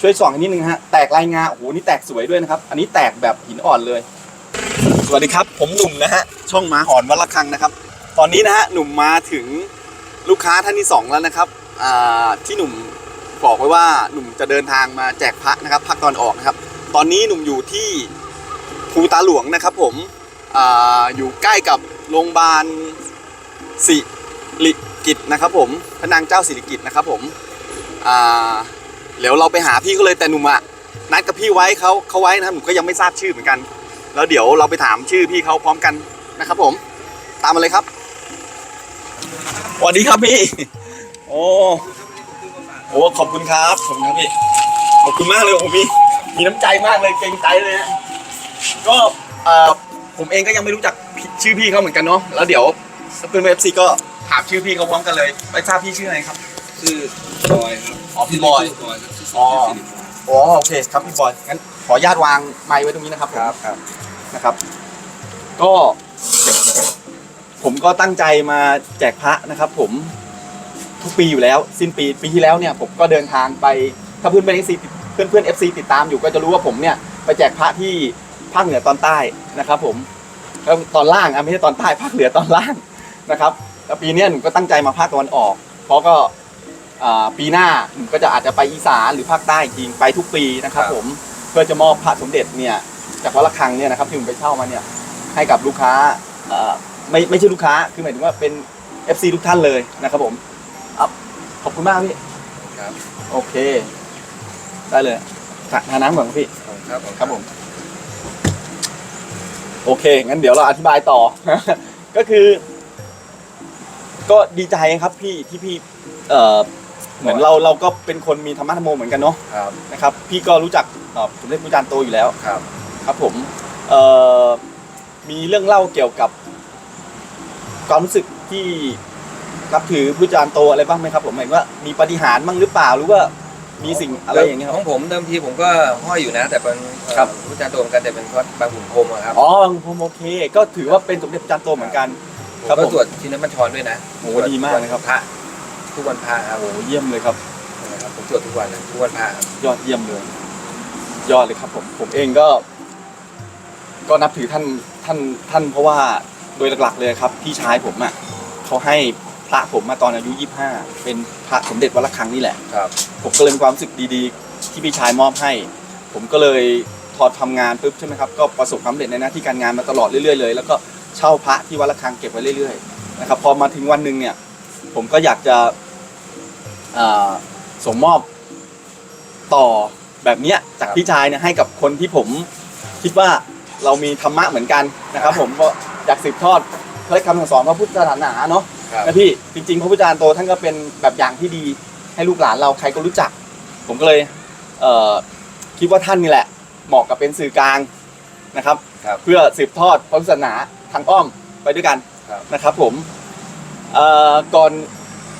ช่วยส่องอันนิดนึงฮะแตกลายงาโอ้โหนี่แตกสวยด้วยนะครับ อันนี้แตกแบบหินอ่อนเลย สวัสดีครับ ผมหนุ่มนะฮะช่องม้าหอนวัดระฆังนะครับ ตอนนี้นะฮะหนุ่มมาถึงลูกค้าท่านที่สองแล้วนะครับที่หนุ่มบอกไว้ว่าหนุ่มจะเดินทางมาแจกพระนะครับภาคตอนออกนะครับ ตอนนี้หนุ่มอยู่ที่ภูตาหลวงนะครับ ผมออยู่ใกล้กับโรงพยาบาลสิริกิตนะครับ ผมพระนางเจ้าสิริกิตนะครับ ผมอ่า เดี๋ยวเราไปหาพี่เขาเลยแต่หนุ่มอะนัดกับพี่ไว้เขาเขาไว้นะครับหนุ่มก็ยังไม่ทราบชื่อเหมือนกัน แล้วเดี๋ยวเราไปถามชื่อพี่เขาพร้อมกันนะครับ ผม ตามมาเลยครับสวัสดีครับพี่ โอ้โอ้ขอบคุณครับขอบคุณครับพี่ขอบคุณมากเลยโอ้พี่มีน้ำใจมากเลยเกรงใจเลยฮะก็เอ่อผมเองก็ยังไม่รู้จักพี่ชื่อพี่เขาเหมือนกันเนาะแล้วเดี๋ยวเพื่อนเอฟซีก็ถามชื่อพี่เขาพร้อมกันเลยไม่ทราบพี่ชื่ออะไรครับ ชื่อบอยครับ อ๋อพี่บอยบอยครับชื่ออ๋อสิริพงศ์อ๋อโอเคครับพี่บอยงั้นขออนุญาตวางไมค์ไว้ตรงนี้นะครับผมครับครับนะครับ ก็ ผมก็ตั้งใจมาแจกพระนะครับ ผมทุกปีอยู่แล้ว สิ้นปีปีที่แล้วเนี่ย ผมก็เดินทางไปถ้าเพื่อนเพื่อนเอฟซีเพื่อนเพื่อนเอฟซีติดตามอยู่ก็จะรู้ว่าผมเนี่ยไปแจกพระที่ภาคเหนือตอนใต้นะครับ ผมแล้วตอนล่างอะไม่ใช่ตอนใต้ภาคเหนือตอนล่างนะครับแล้วปีเนี้ยหนูก็ตั้งใจมาภาคตะวันออกเพราะก็ อ่าปีหน้าหนูก็จะอาจจะไปอีสานหรือภาคใต้จริงไปทุกปีนะครับ ผมเพื่อจะมอบพระสมเด็จเนี่ยจากวัดระฆังเนี่ยนะครับที่ผมไปเช่ามาเนี่ยให้กับลูกค้าเอ่อไม่ไม่ใช่ลูกค้าคือหมายถึงว่าเป็น FC ทุกท่านเลยนะครับผมอะขอบคุณมากพี่ครับโอเค ได้เลยทาทานน้ำก่อนครับพี่ ผมครับผมครับผม โอเค งั้นเดี๋ยวเราอธิบายต่อ ก็คือ ก็ดีใจครับพี่ที่พี่เอ่อ เหมือนเราเราก็เป็นคนมีธรรมะธรรมโมเหมือนกันเนาะครับนะครับ พี่ก็รู้จักเอ่อผมเรียกผู้จารย์โตอยู่แล้วครับ ครับผมเอ่อมีเรื่องเล่าเกี่ยวกับความรู้สึกที่นับถือผู้จารย์โตอะไรบ้างไหมครับ ผมหมายถึงว่ามีปาฏิหารย์บ้างหรือเปล่าหรือว่ามีสิ่งอะไรอย่างเงี้ยคขรับองผมเดิมทีผมก็ห้อยอยู่นะ แต่เป็นเอ่อครับผู้จารย์ตัวเหมือนกันแต่เป็นวัดบางขุนพรหมอะครับอ๋อผมโอเค ก็ถือว่าเป็นสมเด็จพระจันทร์โตเหมือนกัน ผมครับก็ผม สวดชินบัญชรด้วยนะโอ้ดีมากเลยครับ พระ ทุกวันพระครับโอ้เยี่ยมเลยครับนะครับผมสวดทุกวันนะทุกวันพระครับยอดเยี่ยมเลย ยอดเลยครับผมผมเองก็ ก็นับถือท่านท่านท่านเพราะว่าโดยหลักๆเลยครับพี่ชายผมอะเขาให้พระผมมาตอนอายุยี่ห้าเป็นพระสมเด็จวัดระฆังนี่แหละ ครับ ผมก็เลยมีความรู้สึกดีๆ ที่พี่ชายมอบให้ ผมก็เลยพอทำงานปุ๊บใช่ไหมครับก็ประสบความสำเร็จในหน้าที่การงานมาตลอดเรื่อยๆเลย แล้วก็เช่าพระที่วัดระฆังเก็บไว้เรื่อยๆนะครับพอมาถึงวันหนึ่งเนี่ย ผมก็อยากจะ อ่าส่งมอบต่อแบบเนี้ยจากพี่ชายเนี่ยให้กับคนที่ผมคิดว่าเรามีธรรมะเหมือนกันนะครับ ผมก็อยากสืบทอดเคล็ดคำสั่งสอนพระพุทธศาสนาเนาะครับนะพี่จริงๆ พระพุทธจารย์โตท่านก็เป็นแบบอย่างที่ดีให้ลูกหลานเราใครก็รู้จัก ผมก็เลยเอ่อคิดว่าท่านนี่แหละ เหมาะกับเป็นสื่อกลางนะครับ ครับ เพื่อสืบทอดพระพุทธศาสนาทางอ้อมไปด้วยกันครับ นะครับผมเอ่อก่อน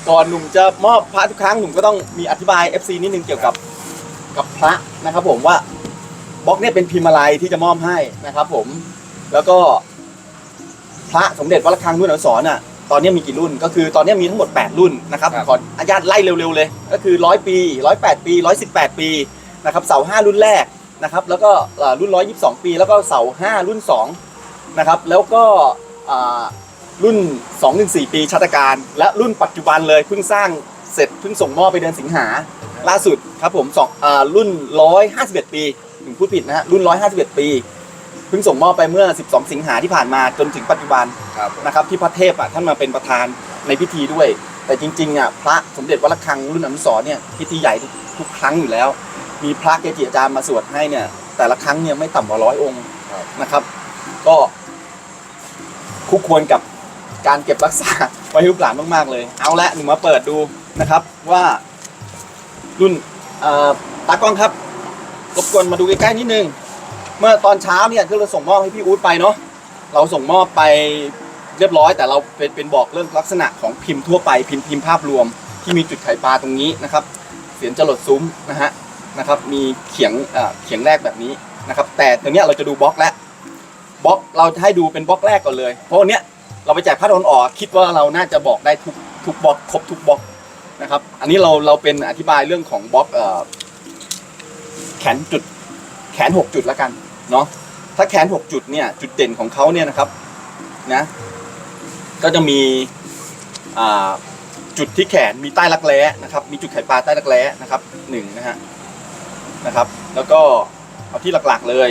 ก่อนหนุ่มจะมอบพระทุกครั้งหนุ่มก็ต้องมีอธิบาย FC นิดนึงเกี่ยวกับกับพระนะครับผมว่าบล็อกเนี่ยเป็นพิมพ์อะไรที่จะมอบให้นะครับผมแล้วก็พระสมเด็จวัดระฆังรุ่นอนุสรณ์อะตอนนี้มีกี่รุ่นก็คือตอนนี้มีทั้งหมด 8 รุ่นนะครับครับ ขออนุญาตไล่เร็วๆเลย ก็คือ 100 ปี 108 ปี 118 ปีนะครับเสา5รุ่นแรกนะครับแล้วก็เอ่อรุ่น 122 ปี แล้วก็เสา5รุ่น2นะครับแล้วก็อ่า รุ่น 214 ปีชาตการ และรุ่นปัจจุบันเลยเพิ่งสร้างเสร็จเพิ่งส่งมอบไปเดือนสิงหาล่าสุดครับผมสองอ่ารุ่น 151 ปีถึงพูดผิดนะฮะรุ่น 151 ปีเพิ่งส่งมอบไปเมื่อ 12 สิงหาที่ผ่านมาจนถึงปัจจุบันครับนะครับที่พระเทพอะท่านมาเป็นประธานในพิธีด้วย แต่จริงๆอะพระสมเด็จวัดระฆังรุ่นอนุสรณ์เนี่ยพิธีใหญ่ทุกทุกครั้งอยู่แล้ว มีพระเกจิอาจารย์มาสวดให้เนี่ย แต่ละครั้งเนี่ยไม่ต่ำกว่าร้อยองค์ครับนะครับ ก็คู่ควรกับ การเก็บรักษาไว้ให้ลูกหลานมากๆเลย เอาละหนูมาเปิดดูนะครับว่ารุ่นตากล้องครับรบกวนมาดูใกล้ๆนิดนึง เมื่อตอนเช้าเนี่ยที่เราส่งมอบให้พี่อู๊ดไปเนาะเราส่งมอบไปเรียบร้อย แต่เราเป็นเป็นบอกเรื่องลักษณะของพิมพ์ทั่วไปพิมพ์พิมพ์ภาพรวม ที่มีจุดไข่ปลาตรงนี้นะครับ เสียงจรดซุ้มนะฮะนะครับ มีเขียงเขียงแรกแบบนี้นะครับ แต่ตรงเนี้ยเราจะดูบล็อกแล้วบล็อกเราจะให้ดูเป็นบล็อกแรกก่อนเลย เพราะวันเนี้ย เราไปแจกผ้าทอนออกคิดว่าเราน่าจะบอกได้ทุกทุกบล็อกครบทุกบล็อกนะครับ อันนี้เราเราเป็นอธิบายเรื่องของบล็อกเอ่อแขนจุดแขนหกจุดแล้วกันเนาะถ้าแขนหกจุดเนี่ยจุดเด่นของเขาเนี่ยนะครับนะก็จะมีอ่าจุดที่แขนมีใต้รักแร้นะครับ มีจุดไขปลาใต้รักแร้นะครับหนึ่งนะฮะนะครับ แล้วก็เอาที่หลักๆเลย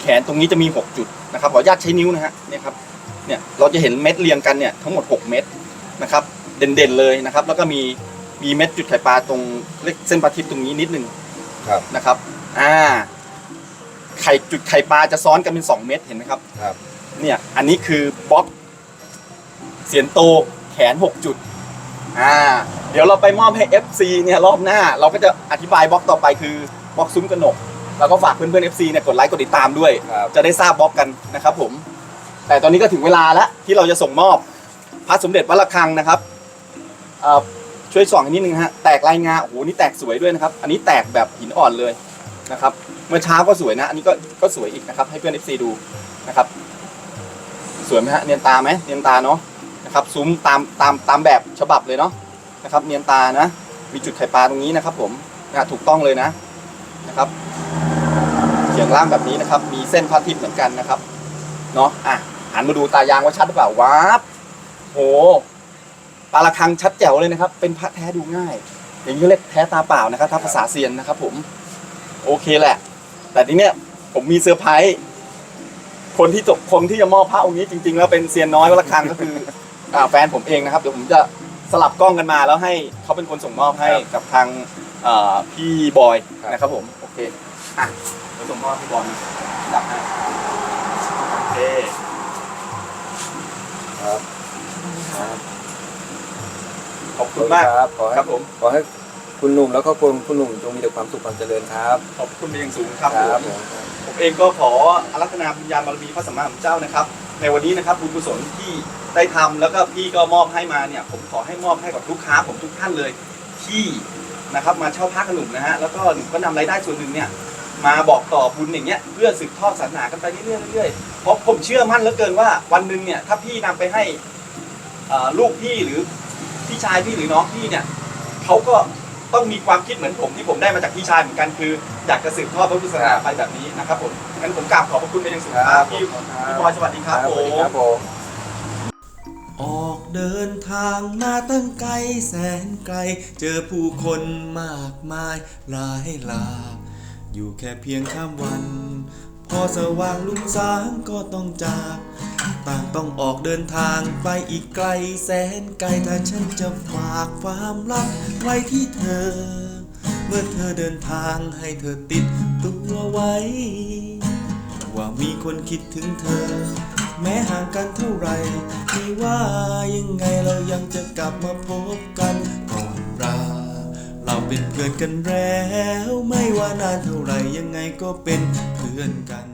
แขนตรงนี้จะมี 6 จุดนะครับขออนุญาตใช้นิ้วนะฮะเนี่ยครับ เนี่ยเราจะเห็นเม็ดเรียงกันเนี่ยทั้งหมด 6 เม็ดนะครับเด่นๆเลยนะครับ แล้วก็มีมีเม็ดจุดไข่ปลาตรงเล็กเส้นปลาทิพย์ตรงนี้นิดนึงครับนะครับอ่าไข่จุดไข่ปลาจะซ้อนกันเป็น2เม็ดเห็นไหมครับครับ เนี่ยอันนี้คือบล็อกเสียนโตแขน 6 จุดอ่าเดี๋ยวเราไปมอบให้ FC เนี่ยรอบหน้า เราก็จะอธิบายบล็อกต่อไปคือบล็อกซุ้มกระหนก แล้วก็ฝากเพื่อนๆ FC เนี่ยกดไลค์กดติดตามด้วยครับจะได้ทราบบล็อกกันนะครับผม แต่ตอนนี้ก็ถึงเวลาแล้วที่เราจะส่งมอบพระสมเด็จวัดระฆังนะครับช่วยส่องอีกนิดนึงฮะแตกลายงาโอ้โหนี่แตกสวยด้วยนะครับ อันนี้แตกแบบหินอ่อนเลยนะครับ เมื่อเช้าก็สวยนะ อันนี้ก็ก็สวยอีกนะครับ ให้เพื่อน FC ดูนะครับ สวยไหมฮะเนียนตาไหมเนียนตาเนาะนะครับซุ้มตามตามตามแบบฉบับเลยเนาะนะครับ เนียนตานะ มีจุดไข่ปลาตรงนี้นะครับ ผมนะถูกต้องเลยนะนะครับเฉียงล่างแบบนี้นะครับ มีเส้นพระทิพย์เหมือนกันนะครับเนาะอะ หันมาดูตายางว่าชัดหรือเปล่าว้าบโหปลาละคังชัดแจ๋วเลยนะครับ เป็นพระแท้ดูง่าย อย่างนี้เรียกแท้ตาเปล่านะครับถ้าภาษาเซียนนะครับ ผม โอเคแหละ แต่ทีเนี้ยผมมีเซอร์ไพรส์คนที่จบคนที่จะมอบพระองค์นี้จริง ๆ แล้วเป็นเซียนน้อยวัดละคังก็คืออ่าแฟนผมเองนะครับเดี๋ยวผมจะสลับกล้องกันมาแล้วให้เขาเป็นคนส่งมอบให้กับทางเอ่อพี่บอยนะครับผมโอเคอะเดี๋ยวส่งมอบพี่บอยจับให้โอเค ครับ ขอบ คุณมากครับขอให้ครับผม ขอให้คุณหนุ่มแล้วก็คุณคุณหนุ่มจงมีแต่ความสุขความเจริญครับขอบคุณเป็นอย่างสูงครับคผรับมผมผมเองก็ขออารัธนาบุญญาบารมีพระสัมมาสัมพุทธเจ้านะครับ ในวันนี้นะครับบุญกุศลที่ได้ทำแล้วก็พี่ก็มอบให้มาเนี่ย ผมขอให้มอบให้กับลูกค้าผมทุกท่านเลย ที่นะครับมาเช่าพักกับหนุ่มนะฮะแล้วก็หนุ่มก็นำรายได้ส่วนหนึ่งเนี่ย มาบอกต่อบุญอย่างเงี้ยเพื่อสืบทอดศาสนากันไปเรื่อยๆเรื่อยๆเพราะผมเชื่อมั่นเหลือเกินว่าวันหนึ่งเนี่ยถ้าพี่นำไปให้เอ่อลูกพี่หรือ พี่ชายพี่หรือน้องพี่เนี่ยเขาก็ต้องมีความคิดเหมือนผมที่ผมได้มาจากพี่ชายเหมือนกันคือ อยากจะสืบทอดพระพุทธศาสนาไปแบบนี้นะครับผมงั้นผมกราบขอบพระคุณเป็นอย่างสูงครับพี่พี่บอยสวัสดีครับสผวัสดีมครับผม ออกเดินทางมาตั้งไกลแสนไกล เจอผู้คนมากมายหลายหลากอยู่แค่เพียงข้ามวัน พอสว่างลุงสางก็ต้องจาก ต่างต้องออกเดินทางไปอีกไกลแสนไกลถ้าฉันจะฝากความรักไว้ที่เธอ เมื่อเธอเดินทางให้เธอติดตัวไว้ ว่ามีคนคิดถึงเธอ แม้ห่างกันเท่าไหร่ไม่ว่ายังไงเรายังจะกลับมาพบกันก่อนราเราเป็นเพื่อนกันแล้ว ไม่ว่านานเท่าไหร่ยังไงก็เป็นเพื่อนกัน